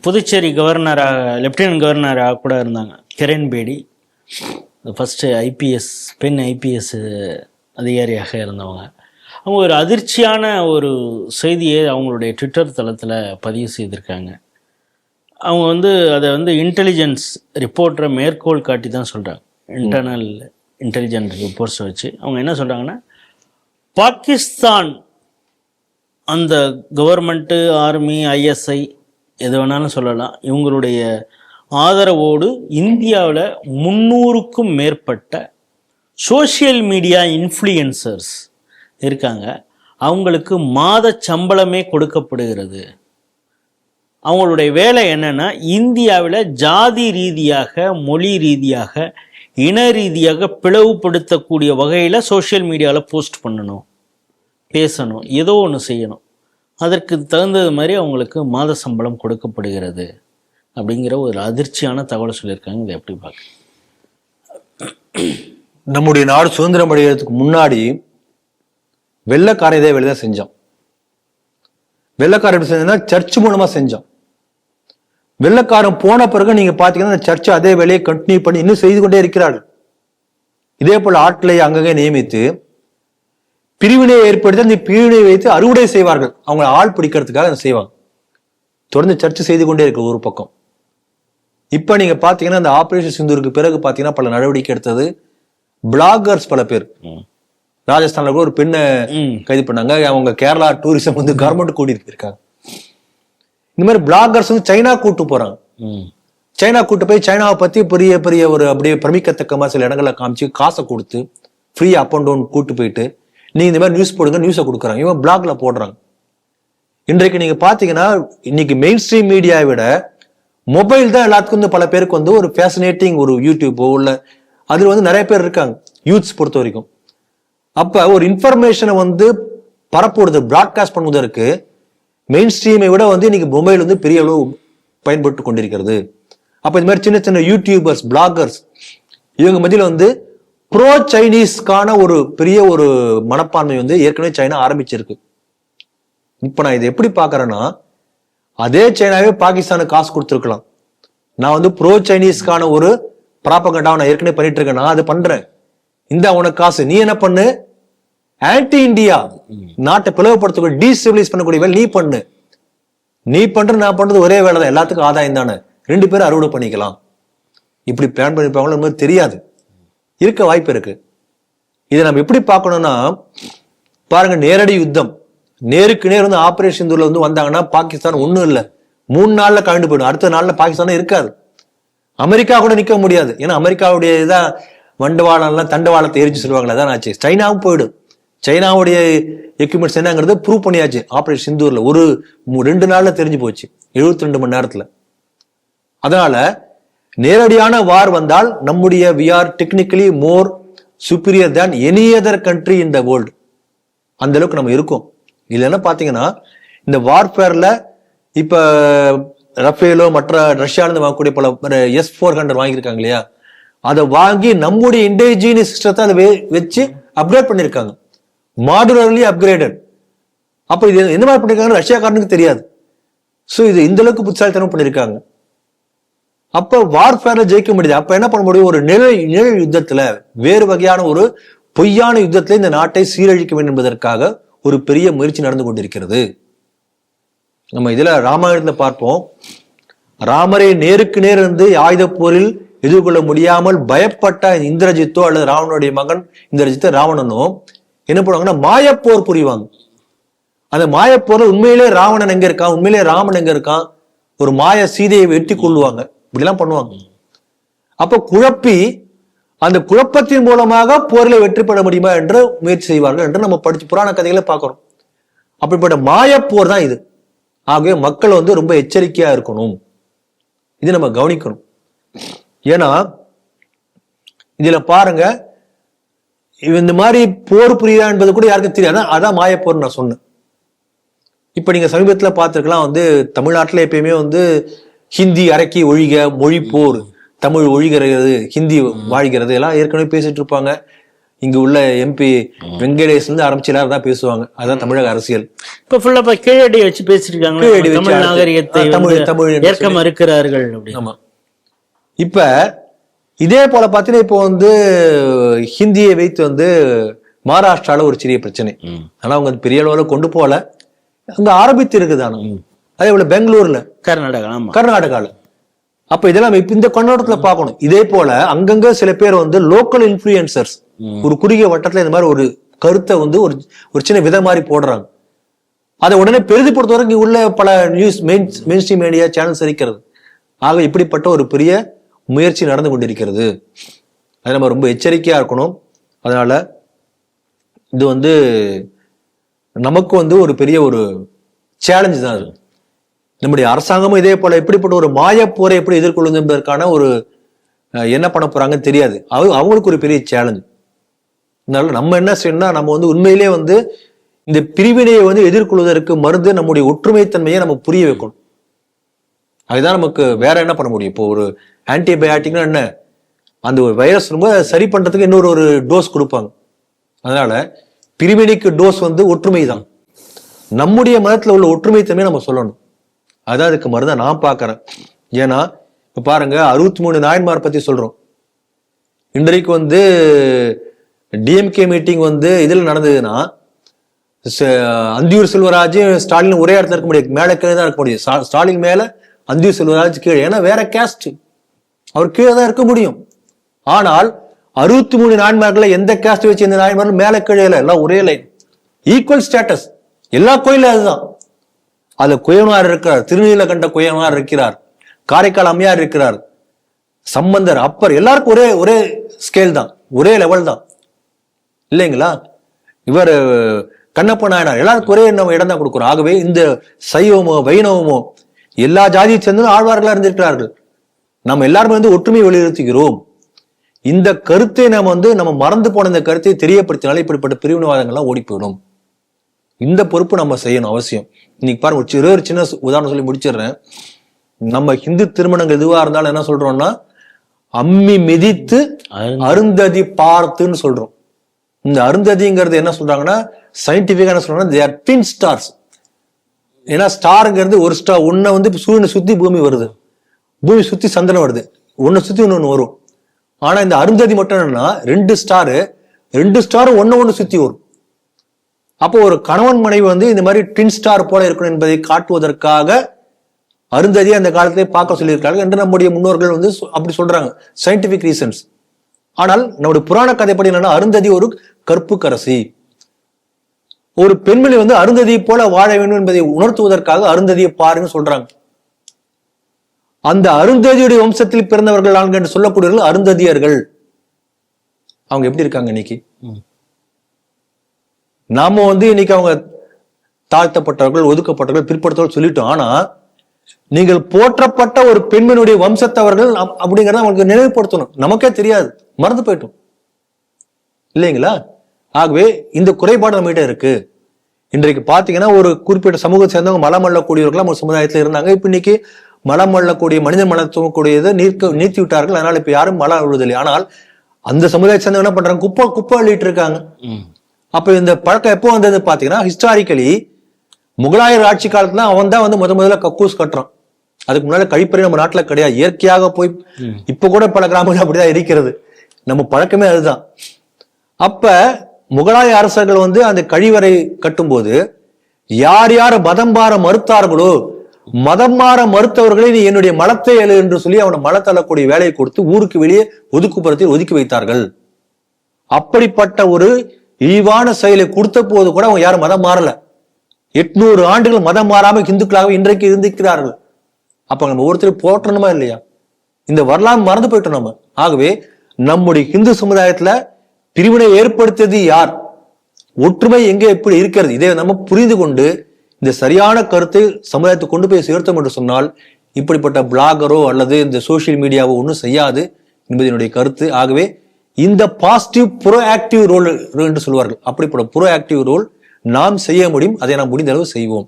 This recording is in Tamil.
புதுச்சேரி கவர்னராக லெப்டினன்ட் கவர்னராக கூட இருந்தாங்க. கிரண் பேடி. ஃபஸ்ட்டு ஐபிஎஸ் பெண் ஐபிஎஸ் அதிகாரியாக இருந்தவங்க. அவங்க ஒரு அதிர்ச்சியான ஒரு செய்தியை அவங்களுடைய ட்விட்டர் தளத்தில் பதிவு செய்திருக்காங்க. அவங்க வந்து அதை வந்து இன்டெலிஜென்ஸ் ரிப்போர்ட்டரை மேற்கோள் காட்டி தான் சொல்கிறாங்க இன்டர்னல் இன்டெலிஜென்ட் ரிப்போர்ட்ஸை வச்சு. அவங்க என்ன சொல்கிறாங்கன்னா பாகிஸ்தான் அந்த கவர்மெண்ட்டு ஆர்மி ஐஎஸ்ஐ எது வேணாலும் சொல்லலாம். இவங்களுடைய ஆதரவோடு இந்தியாவில் முந்நூறுக்கும் மேற்பட்ட சோஷியல் மீடியா இன்ஃப்ளூயன்சர்ஸ் இருக்காங்க. அவங்களுக்கு மாத சம்பளமே கொடுக்கப்படுகிறது. அவங்களுடைய வேலை என்னன்னா இந்தியாவில் ஜாதி ரீதியாக மொழி ரீதியாக இன ரீதியாக பிளவுபடுத்தக்கூடிய வகையில் சோஷியல் மீடியாவில் போஸ்ட் பண்ணணும் பேசணும் ஏதோ ஒன்று செய்யணும். அதற்கு தகுந்தது மாதிரி அவங்களுக்கு மாத சம்பளம் கொடுக்கப்படுகிறது அப்படிங்கிற ஒரு அதிர்ச்சியான தகவலை சொல்லியிருக்காங்க. இதை எப்படி பார்க்க? நம்முடைய நாடு சுதந்திரம் அடைகிறதுக்கு முன்னாடி வெள்ளைக்காரன் இதே வேலை தான் செஞ்சான். வெள்ளக்காரன் எப்படி செஞ்சா சர்ச் மூலமா செஞ்சான். வெள்ளக்காரன் போன பிறகு நீங்க பாத்தீங்கன்னா அந்த சர்ச் அதே வேலையை கண்டினியூ பண்ணி இன்னும் செய்து கொண்டே இருக்கிறார்கள். இதே போல ஆட்களை அங்கங்கே நியமித்து பிரிவினையை ஏற்படுத்தி அந்த பிரிவினையை வைத்து அறுவடை செய்வார்கள். அவங்க ஆள் பிடிக்கிறதுக்காக அதை செய்வாங்க. தொடர்ந்து சர்ச்சை செய்து கொண்டே இருக்கு ஒரு பக்கம். இப்ப நீங்க பாத்தீங்கன்னா அந்த ஆபரேஷன் சிந்தூருக்கு பிறகு பாத்தீங்கன்னா பல நடவடிக்கை எடுத்தது. பிளாகர்ஸ் பல பேர். ராஜஸ்தான்ல கூட ஒரு பெண்ணை. கைது பண்ணாங்க. அவங்க கேரளா டூரிசம் வந்து கவர்மெண்ட் கூட்டிட்டு போயிருக்காங்க இந்த மாதிரி பிளாகர்ஸ் வந்து சைனா கூட்டு போறாங்க. சைனா கூட்டு போய் சைனாவை பத்தி பெரிய பெரிய ஒரு அப்படியே பிரமிக்கத்தக்கமா சில இடங்களை காமிச்சு காசை கொடுத்து ஃப்ரீ அப் அண்ட் டவுன் கூட்டு போயிட்டு நீங்கள் இந்த மாதிரி நியூஸ் போடுங்க நியூஸை கொடுக்குறாங்க. இவன் பிளாக்ல போடுறாங்க. இன்றைக்கு நீங்கள் பார்த்தீங்கன்னா இன்னைக்கு மெயின் ஸ்ட்ரீம் மீடியாவை விட மொபைல் தான் எல்லாத்துக்கும் வந்து பல பேருக்கு வந்து ஒரு ஃபேசினேட்டிங் ஒரு யூடியூப்போ இல்லை அதில் வந்து நிறைய பேர் இருக்காங்க யூத்ஸ் பொறுத்த வரைக்கும். அப்போ ஒரு இன்ஃபர்மேஷனை வந்து பரப்புவது ப்ராட்காஸ்ட் பண்ணுவதற்கு மெயின் ஸ்ட்ரீமை விட வந்து இன்னைக்கு மொபைல் வந்து பெரிய அளவு பயன்பட்டு கொண்டிருக்கிறது. அப்போ இந்த மாதிரி சின்ன சின்ன யூடியூபர்ஸ் பிளாகர்ஸ் இவங்க மத்தியில் வந்து ப்ரோ சைனீஸ்க்கான ஒரு பெரிய ஒரு மனப்பான்மை வந்து ஏற்கனவே சைனா ஆரம்பிச்சிருக்கு. இப்போ நான் இதை எப்படி பார்க்குறேன்னா அதே சைனாவே பாகிஸ்தானுக்கு காசு கொடுத்துருக்கலாம். நான் வந்து ப்ரோ சைனீஸ்க்கான ஒரு ப்ராப்பகண்டாவை நான் ஏற்கனவே பண்ணிட்டு இருக்கேன் நான் அதை பண்றேன். இந்த உனக்கு காசு. நீ என்ன பண்ணு? ஆன்டி இந்தியா நாட்டை பிளவுபடுத்தக்கூடிய டீசிவிலைஸ் பண்ணக்கூடிய வேலை நீ பண்ணு. நீ பண்ற நான் பண்றது ஒரே வேலை தான் எல்லாத்துக்கும் ஆதாயம் தானே. ரெண்டு பேரும் அறுவடை பண்ணிக்கலாம். இப்படி பிளான் பண்ணிருப்பாங்களோ தெரியாது. இருக்க வாய்ப்பு இருக்கு. இதை நம்ம எப்படி பார்க்கணும்னா பாருங்க நேரடி யுத்தம். நேருக்கு நேர் வந்து ஆபரேஷன் தூர்ல வந்து வந்தாங்கன்னா பாகிஸ்தான் ஒன்றும் இல்லை. மூணு நாள்ல கழண்டு போயிடும். அடுத்த நாள்ல பாகிஸ்தானும் இருக்காது. அமெரிக்கா கூட நிற்க முடியாது. ஏன்னா அமெரிக்காவுடைய இதான் வண்டவாளம்லாம் தண்டவாளத்தை எரிச்சு சொல்லுவாங்களே அதான் ஆச்சு. சைனாவும் போயிடும். சைனாவுடைய எக்யூப்மெண்ட்ஸ் என்னங்கிறது ப்ரூவ் பண்ணியாச்சு. ஆபரேஷன் சிந்தூரில் ஒரு ரெண்டு நாளில் தெரிஞ்சு போச்சு. 72 ரெண்டு மணி நேரத்தில். அதனால நேரடியான வார் வந்தால் நம்முடைய we are technically more superior than any other country in the world அந்த அளவுக்கு நம்ம இருக்கோம். இல்லைன்னா பார்த்தீங்கன்னா இந்த வார்ஃபேர்ல இப்போ ரஃபேலோ மற்ற ரஷ்யாவிலிருந்து வாங்கக்கூடிய பல எஸ் ஃபோர் ஹண்ட்ரட் வாங்கியிருக்காங்க இல்லையா? அதை வாங்கி நம்முடைய இண்டேஜினியஸ் சிஸ்டத்தை அதை வச்சு அப்கிரேட் பண்ணியிருக்காங்க. மாடுலர்லி அப்கிரேடட் அப்போ இது எந்த மாதிரி பண்ணிருக்காங்க ரஷ்யாக்காரனுக்கு தெரியாது. ஸோ இது இந்த அளவுக்கு புத்திசாலித்தனம் பண்ணியிருக்காங்க. அப்ப வார்ஃபேர்ல ஜெயிக்க முடியுது. அப்ப என்ன பண்ண முடியும்? ஒரு நிழல் நிழல் யுத்தத்துல வேறு வகையான ஒரு பொய்யான யுத்தத்துல இந்த நாட்டை சீரழிக்க வேண்டும் என்பதற்காக ஒரு பெரிய முயற்சி நடந்து கொண்டிருக்கிறது. நம்ம இதுல ராமாயணத்துல பார்ப்போம். ராமரை நேருக்கு நேர் இருந்து ஆயுத போரில் எதிர்கொள்ள முடியாமல் பயப்பட்ட இந்திரஜித்தோ அல்லது ராவணனுடைய மகன் இந்திரஜித்தோ ராவணனோ என்ன பண்ணுவாங்கன்னா மாயப்போர் புரிவாங்க. அந்த மாயப்போர்ல உண்மையிலே ராவணன் எங்க இருக்கான்? உண்மையிலே ராமன் எங்க இருக்கான்? ஒரு மாய சீதையை வெட்டி கொள்ளுவாங்க இப்படிலாம் பண்ணுவாங்க. அப்போ குழப்பி அந்த குழப்பத்தின் மூலமாக போரில் வெற்றி பெற முடியுமா என்று முயற்சி செய்வார்கள் என்று நம்ம படிச்சு புராண கதைகளை பார்க்கிறோம். அப்படிப்பட்ட மாயப்போர் தான் இது. ஆகவே மக்கள் வந்து ரொம்ப எச்சரிக்கையா இருக்கணும். இது நம்ம கவனிக்கணும். ஏன்னா இதுல பாருங்க இந்த மாதிரி போர் புரியுதா என்பது கூட யாருக்கும் தெரியாது. அதான் மாயப்போர்னு நான் சொன்னேன். இப்போ நீங்கள் சமீபத்தில் பார்த்துருக்கலாம் வந்து தமிழ்நாட்டில் எப்பயுமே வந்து ஹிந்தி அரக்கி ஒழிக மொழி போர் தமிழ் ஒழிகிறது ஹிந்தி வாழ்கிறது எல்லாம் ஏற்கனவே பேசிட்டு இருப்பாங்க. இங்க உள்ள எம்பி வெங்கடேஷ்ல இருந்து ஆரம்பிச்சு எல்லாரும் தான் பேசுவாங்க. அதான் தமிழக அரசியல். இப்ப ஃபுல்லா இப்ப கீழடி வச்சு வச்சு தமிழ் நாகரிகத்தை தமிழ், தமிழ் ஏற்க மறுக்கிறார்கள் ஆமா. இப்ப இதே போல பாத்தீங்கன்னா இப்போ வந்து ஹிந்தியை வைத்து வந்து மகாராஷ்டிரால ஒரு சிறிய பிரச்சனை. ஆனா அவங்க பெரிய அளவுல கொண்டு போகல. அங்க ஆரம்பித்து இருக்குது ஆனா அதே போல பெங்களூர்ல. கர்நாடகா ஆமா. கர்நாடகால. அப்ப இதெல்லாம் இப்ப இந்த கண்ணோட்டத்துல பார்க்கணும். இதே போல அங்கங்க சில பேர் வந்து லோக்கல் இன்ஃபுளுசர்ஸ் ஒரு குறுகிய வட்டத்துல இந்த மாதிரி ஒரு கருத்தை வந்து ஒரு ஒரு சின்ன விதை மாதிரி போடுறாங்க. அதை உடனே பெரிதுபடுத்துவதற்கு இங்க உள்ள பல news main main stream media channels இருக்கிறது. ஆக இப்படிப்பட்ட ஒரு பெரிய முயற்சி நடந்து கொண்டிருக்கிறது. அது நம்ம ரொம்ப எச்சரிக்கையா இருக்கணும். அதனால இது வந்து நமக்கு வந்து ஒரு பெரிய ஒரு சேலஞ்ச் தான் அது. நம்முடைய அரசாங்கமும் இதே போல எப்படிப்பட்ட ஒரு மாயப்போரை எப்படி எதிர்கொள்ளும் என்பதற்கான ஒரு என்ன பண்ண போறாங்கன்னு தெரியாது. அவங்க அவங்களுக்கு ஒரு பெரிய சேலஞ்ச் அதனால நம்ம என்ன செய்யணும்னா நம்ம வந்து உண்மையிலே வந்து இந்த பிரிவினையை வந்து எதிர்கொள்வதற்கு மருந்து நம்முடைய ஒற்றுமைத்தன்மையை நம்ம புரிய வைக்கணும். அதுதான் நமக்கு வேற என்ன பண்ண முடியும்? இப்போ ஒரு ஆன்டிபயாட்டிக்னா என்ன? அந்த ஒரு வைரஸ் ரொம்ப சரி பண்றதுக்கு இன்னொரு ஒரு டோஸ் கொடுப்பாங்க. அதனால பிரிவினைக்கு டோஸ் வந்து ஒற்றுமை தான் நம்முடைய மதத்தில் உள்ள ஒற்றுமைத்தன்மையை நம்ம சொல்லணும். அதான் அதுக்கு மருந்தா நான் பார்க்கறேன். ஏன்னா இப்ப பாருங்க அறுபத்தி மூணு நாயன்மார் பத்தி சொல்றோம். இன்றைக்கு வந்து டிஎம்கே மீட்டிங் வந்து இதுல நடந்ததுன்னா ச- அந்தியூர் செல்வராஜ் ஸ்டாலின் ஒரே இடத்துல இருக்க முடியாது. மேலே கீழே தான் இருக்க முடியும். ஸ்டாலின் மேல அந்தியூர் செல்வராஜ் கீழே. ஏன்னா வேற கேஸ்ட் அவர் கீழே தான் இருக்க முடியும். ஆனால் அறுபத்தி மூணு நாயன்மார்கள்ல எந்த கேஸ்ட் வச்சு எந்த நாயன்மார்கள் மேலே கீழே இல்லை. எல்லாம் ஒரே லைன் ஈக்குவல் ஸ்டேட்டஸ் எல்லா கோயிலும் அதுதான். அதுல குயவனார் இருக்கிறார். திருநீலகண்ட குயவனார் இருக்கிறார். காரைக்கால் அம்மையார் இருக்கிறார். சம்பந்தர் அப்பர் எல்லாருக்கும் ஒரே ஒரே ஸ்கேல் தான். ஒரே லெவல் தான். இல்லைங்களா? இவர் கண்ணப்ப நாயனார் எல்லாருக்கும் ஒரே நம்ம இடம் தான் கொடுக்குறோம். ஆகவே இந்த சைவமோ வைணவமோ எல்லா ஜாதியை சேர்ந்தும் ஆழ்வார்களா இருந்திருக்கிறார்கள். நம்ம எல்லாருமே வந்து ஒற்றுமை வலியுறுத்துகிறோம். இந்த கருத்தை நம்ம வந்து நம்ம மறந்து போன இந்த கருத்தை தெரியப்படுத்தினாலே இப்படிப்பட்ட பிரிவினவாதங்கள்லாம் ஓடி போயிடும். இந்த பொறுப்பு நம்ம செய்யணும் அவசியம். இன்னைக்கு பாருங்க ஒரு சிறு ஒரு சின்ன உதாரணம் சொல்லி முடிச்சிடுறேன். நம்ம ஹிந்து திருமணங்கள் எதுவா இருந்தாலும் என்ன சொல்றோம்னா அம்மி மிதித்து அருந்த- அருந்ததி பார்த்துன்னு சொல்றோம். இந்த அருந்ததிங்கிறது என்ன சொல்றாங்கன்னா சயின்டிபிக்கா என்ன சொல்றாங்கன்னா are twin ஸ்டார்ஸ் ஏன்னா ஸ்டாருங்கிறது ஒரு ஸ்டார் ஒன்ன வந்து சூரியனை சுத்தி பூமி வருது. பூமி சுத்தி சந்திரன் வருது. ஒன்னை சுத்தி ஒண்ணு வரும். ஆனா இந்த அருந்ததி மட்டும் என்னன்னா ரெண்டு ஸ்டாரு ரெண்டு ஸ்டாரும் ஒண்ணு ஒண்ணு சுத்தி வரும். அப்போ ஒரு கணவன் மனைவி வந்து இந்த மாதிரி ட்வின் ஸ்டார் போல இருக்கணும் என்பதை காட்டுவதற்காக அருந்ததி அந்த காலத்திலே பார்க்க சொல்லியிருக்காங்க என்று நம்முடைய முன்னோர்கள் வந்து அப்படி சொல்றாங்க. சயின்டிபிக் ரீசன்ஸ் ஆனால் நம்முடைய புராண கதைப்படி என்னன்னா அருந்ததி ஒரு கற்புக்கரசி. ஒரு பெண்மணி வந்து அருந்ததி போல வாழ வேண்டும் என்பதை உணர்த்துவதற்காக அருந்ததியை பாருங்க சொல்றாங்க. அந்த அருந்ததியுடைய வம்சத்தில் பிறந்தவர்கள் நான்கு என்று சொல்லக்கூடியவர்கள் அருந்ததியர்கள். அவங்க எப்படி இருக்காங்க இன்னைக்கு? ம். நாம வந்து இன்னைக்கு அவங்க தாழ்த்தப்பட்டவர்கள் ஒதுக்கப்பட்டவர்கள் பிற்படுத்தவர்கள் சொல்லிட்டோம். ஆனா நீங்கள் போற்றப்பட்ட ஒரு பெண்மனுடைய வம்சத்தவர்கள் அப்- அப்படிங்கறத அவங்களுக்கு நினைவுபடுத்தணும். நமக்கே தெரியாது. மறந்து போயிட்டோம். இல்லைங்களா? ஆகவே இந்த குறைபாடு நம்மகிட்ட இருக்கு. இன்றைக்கு பாத்தீங்கன்னா ஒரு குறிப்பிட்ட சமூகத்தை சேர்ந்தவங்க மலம் அள்ளக்கூடியவர்கள் நம்ம சமுதாயத்துல இருந்தாங்க. இப்ப இன்னைக்கு மலம் அள்ளக்கூடிய மனிதன் மலம் தூங்கக்கூடியதை நீர்க்க நீர்த்தி விட்டார்கள். அதனால இப்ப யாரும் மலம் அழுவதில்லை ஆனால் அந்த சமுதாயத்தை சேர்ந்தவங்க என்ன பண்றாங்க? குப்பை குப்பை அள்ளிட்டு இருக்காங்க. ம். அப்ப இந்த பழக்கம் எப்போ வந்தது பாத்தீங்கன்னா ஹிஸ்டாரிக்கலி முகலாயர் ஆட்சி காலத்துல அவன் தான் வந்து முத முதல்ல கக்கூஸ் கட்டுறான். அதுக்கு முன்னால கழிப்பறை நம்ம நாட்டுல கிடையாது. இயற்கையாக போய் இப்ப கூட பல கிராமங்கள் அப்படிதான் இருக்கிறது. நம்ம பழக்கமே அதுதான். அப்ப முகலாய அரசர்கள் வந்து அந்த கழிவறை கட்டும்போது யார் யார் மதம் மாற மறுத்தார்களோ மதம் மாற மறுத்தவர்களை நீ என்னுடைய மலத்தை எழு என்று சொல்லி அவனை மலத்தள்ளக்கூடிய வேலையை கொடுத்து ஊருக்கு வெளியே ஒதுக்குப்புறத்தில் ஒதுக்கி வைத்தார்கள். அப்படிப்பட்ட ஒரு இழிவான செயலை கொடுத்த போது கூட அவங்க யாரும் மதம் மாறல. எட்நூறு ஆண்டுகள் மதம் மாறாம இந்துக்களாக இன்றைக்கு இருந்திருக்கிறார்கள். அப்ப நம்ம ஒருத்தர் போற்றணுமா இல்லையா? இந்த வரலாறு மறந்து போயிட்டோம் நம்ம. ஆகவே நம்முடைய இந்து சமுதாயத்துல பிரிவினை ஏற்படுத்தியது யார்? ஒற்றுமை எங்கே எப்படி இருக்கிறது? இதை நம்ம புரிந்து கொண்டு இந்த சரியான கருத்தை சமுதாயத்தை கொண்டு போய் சேர்த்தோம் என்று சொன்னால் இப்படிப்பட்ட பிளாகரோ அல்லது இந்த சோஷியல் மீடியாவோ ஒன்றும் செய்யாது என்பது என்னுடைய கருத்து. ஆகவே இந்த பாசிட்டிவ் ப்ரோ ஆக்டிவ் ரோல் என்று சொல்வார்கள். அப்படிப்பட்ட ப்ரோ ஆக்டிவ் ரோல் நாம் செய்ய முடியும் அதை நாம் முடிந்த அளவு செய்வோம்.